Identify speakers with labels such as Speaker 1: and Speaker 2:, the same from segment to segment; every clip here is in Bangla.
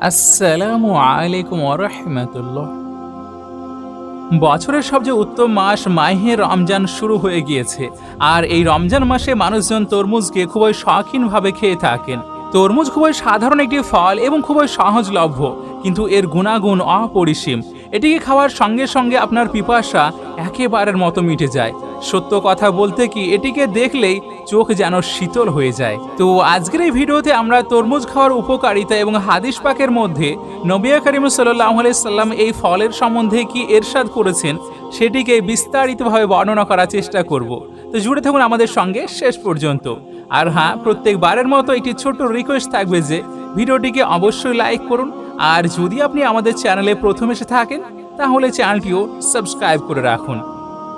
Speaker 1: আসসালামু আলাইকুম বছরের সবচেয়ে উত্তম মাস মাহে রমজান শুরু হয়ে গিয়েছে। আর এই রমজান মাসে মানুষজন তরমুজকে খুবই শখিনভাবে খেয়ে থাকেন। তরমুজ খুবই সাধারণ একটি ফল এবং খুবই সহজলভ্য, কিন্তু এর গুণাগুণ অপরিসীম। এটিকে খাওয়ার সঙ্গে সঙ্গে আপনার পিপাসা একেবারের মতো মিটে যায়। সত্য কথা বলতে কি, এটিকে দেখলেই চোখ যেন শীতল হয়ে যায়। তো আজকের এই ভিডিওতে আমরা তরমুজ খাওয়ার উপকারিতা এবং হাদিস পাকের মধ্যে নবিয়া করিম সাল্লাম এই ফলের সম্বন্ধে কি এরশাদ করেছেন, সেটিকে বিস্তারিতভাবে বর্ণনা করার চেষ্টা করব। তো জুড়ে থাকুন আমাদের সঙ্গে শেষ পর্যন্ত। আর হ্যাঁ প্রত্যেকবারের মতো একটি ছোট্ট রিকোয়েস্ট থাকবে যে, ভিডিওটিকে অবশ্যই লাইক করুন আর যদি আপনি আমাদের চ্যানেলে প্রথম এসে থাকেন, তাহলে চ্যানেলটিও সাবস্ক্রাইব করে রাখুন।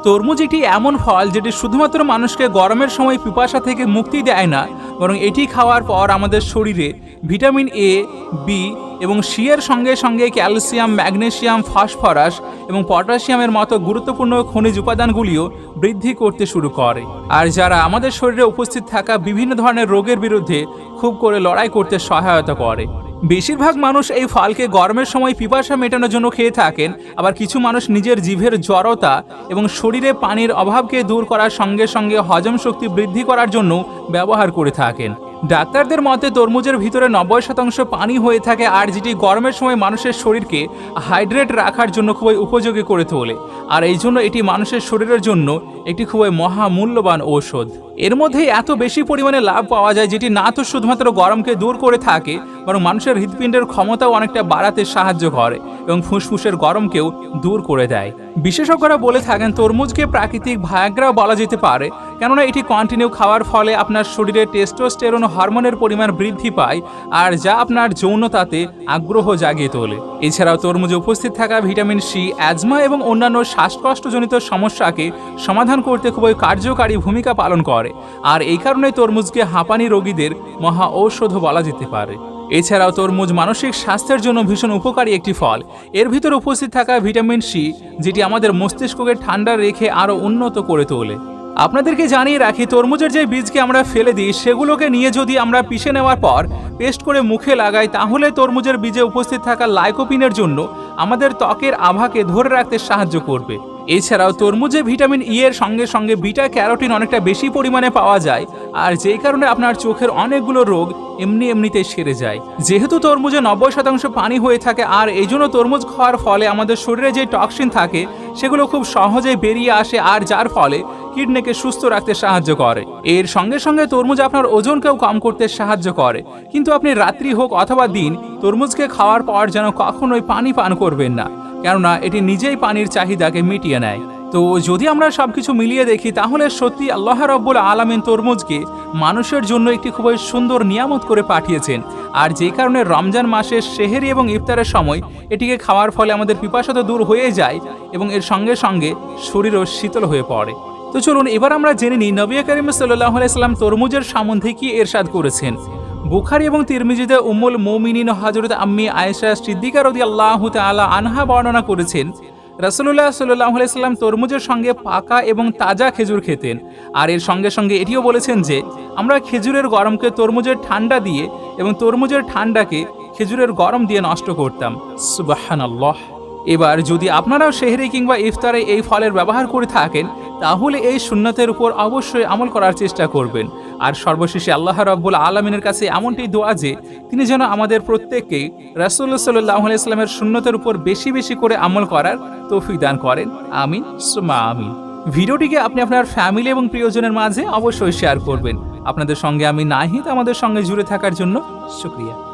Speaker 1: তরমুজ একটি এমন ফল যেটি শুধুমাত্র মানুষকে গরমের সময় পিপাসা থেকে মুক্তি দেয় না, বরং এটি খাওয়ার পর আমাদের শরীরে ভিটামিন এ বি এবং সি এর সঙ্গে সঙ্গে ক্যালসিয়াম ম্যাগনেশিয়াম ফসফরাস এবং পটাশিয়ামের মতো গুরুত্বপূর্ণ খনিজ উপাদানগুলিও বৃদ্ধি করতে শুরু করে। আর যারা আমাদের শরীরে উপস্থিত থাকা বিভিন্ন ধরনের রোগের বিরুদ্ধে খুব করে লড়াই করতে সহায়তা করে। বেশিরভাগ মানুষ এই ফলকে গরমের সময় পিপাসা মেটানোর জন্য খেয়ে থাকেন, আবার কিছু মানুষ নিজের জিভের জড়তা এবং শরীরে পানির অভাবকে দূর করার সঙ্গে সঙ্গে হজম শক্তি বৃদ্ধি করার জন্য ব্যবহার করে থাকেন। ডাক্তারদের মতে তরমুজের ভিতরে নব্বই শতাংশ পানি হয়ে থাকে আর যেটি গরমের সময় মানুষের শরীরকে হাইড্রেট রাখার জন্য খুবই উপযোগী করে তোলে। আর এই জন্য এটি মানুষের শরীরের জন্য একটি খুবই মহামূল্যবান ঔষধ। এর মধ্যে এত বেশি পরিমাণে লাভ পাওয়া যায় যেটি না তো শুধুমাত্র গরমকে দূর করে থাকে, বরং মানুষের হৃদপিণ্ডের ক্ষমতাও অনেকটা বাড়াতে সাহায্য করে এবং ফুসফুসের গরমকেও দূর করে দেয়। বিশেষজ্ঞরা বলে থাকেন, তরমুজকে প্রাকৃতিক ভায়াগ্রা বলা যেতে পারে, কেননা এটি কন্টিনিউ খাওয়ার ফলে আপনার শরীরে টেস্টোস্টেরন হরমোনের পরিমাণ বৃদ্ধি পায় আর যা আপনার যৌনতাতে আগ্রহ জাগিয়ে তোলে। এছাড়াও তরমুজে উপস্থিত থাকা ভিটামিন সি, অ্যাজমা এবং অন্যান্য শ্বাসকষ্টজনিত সমস্যাকে সমাধান করতে খুবই কার্যকারী ভূমিকা পালন করে। আর এই কারণে তরমুজকে হাঁপানি রোগীদের মহা ঔষধও বলা যেতে পারে। এছাড়াও তরমুজ মানসিক স্বাস্থ্যের জন্য ভীষণ উপকারী একটি ফল। এর ভিতর উপস্থিত থাকা ভিটামিন সি, যেটি আমাদের মস্তিষ্ককে ঠান্ডা রেখে আরও উন্নত করে তোলে। আপনাদেরকে জানিয়ে রাখি, তরমুজের যে বীজকে আমরা ফেলে দিই, সেগুলোকে নিয়ে যদি আমরা পিষে নেওয়ার পর পেস্ট করে মুখে লাগাই, তাহলে তরমুজের বীজে উপস্থিত থাকা লাইকোপিনের জন্য আমাদের ত্বকের আভাকে ধরে রাখতে সাহায্য করবে। এছাড়াও তরমুজে ভিটামিন ই এর সঙ্গে সঙ্গে বিটা ক্যারোটিন অনেকটা বেশি পরিমাণে পাওয়া যায়, আর যেই কারণে আপনার চোখের অনেকগুলো রোগ এমনি এমনিতে সেরে যায়। যেহেতু তরমুজে নব্বই শতাংশ পানি হয়ে থাকে, আর এই জন্য তরমুজ খাওয়ার ফলে আমাদের শরীরে যে টক্সিন থাকে, সেগুলো খুব সহজেই বেরিয়ে আসে, আর যার ফলে কিডনিকে সুস্থ রাখতে সাহায্য করে। এর সঙ্গে সঙ্গে তরমুজ আপনার ওজনকেও কম করতে সাহায্য করে। কিন্তু আপনি রাত্রি হোক অথবা দিন, তরমুজকে খাওয়ার পর যেন কখনোই পানি পান করবেন না। কেননা এটি নিজেই পানির চাহিদাকে মিটিয়ে নেয়। তো যদি আমরা সবকিছু মিলিয়ে দেখি, তাহলে সত্যি আল্লাহ রব্বুল আলমিন তরমুজকে মানুষের জন্য একটি খুবই সুন্দর নিয়ামত করে পাঠিয়েছেন। আর যেই কারণে রমজান মাসের সেহেরি এবং ইফতারের সময় এটিকে খাওয়ার ফলে আমাদের পিপাসা তো দূর হয়ে যায় এবং এর সঙ্গে সঙ্গে শরীরও শীতল হয়ে পড়ে। তো চলুন এবার আমরা জেনে নিই, নবী করিম সাল্লাহ আলাইসাল্লাম তরমুজের সম্বন্ধে কি এরশাদ করেছেন। বুখারি এবং তিরমিজিদে উম্মুল মৌমিনিন হজরত আম্মি আয়েশা সিদ্দিকা রদি আল্লাহ তালা আনহা বর্ণনা করেছেন রাসুল্লাহ সাল্লাহ আলাইসাল্লাম তরমুজের সঙ্গে পাকা এবং তাজা খেজুর খেতেন। আর এর সঙ্গে সঙ্গে এটিও বলেছেন যে, আমরা খেজুরের গরমকে তরমুজের ঠান্ডা দিয়ে এবং তরমুজের ঠান্ডাকে খেজুরের গরম দিয়ে নষ্ট করতাম। সুবাহান আল্লাহ এবার যদি আপনারাও শেহরে কিংবা ইফতারে এই ফলের ব্যবহার করে থাকেন, তাহলে এই সুন্নতের উপর অবশ্যই আমল করার চেষ্টা করবেন। আর সর্বশেষে আল্লাহ রব্বুল আলমিনের কাছে এমনটি দোয়া যে, তিনি যেন আমাদের প্রত্যেককেই রাসুল্লাহ সাল্লাহ ইসলামের সুন্নতের উপর বেশি বেশি করে আমল করার তৌফিক দান করেন। আমিন সুমা আমিন। ভিডিওটিকে আপনি আপনার ফ্যামিলি এবং প্রিয়জনের মাঝে অবশ্যই শেয়ার করবেন। আপনাদের সঙ্গে আমি নাহিদ, আমাদের সঙ্গে জুড়ে থাকার জন্য শুক্রিয়া।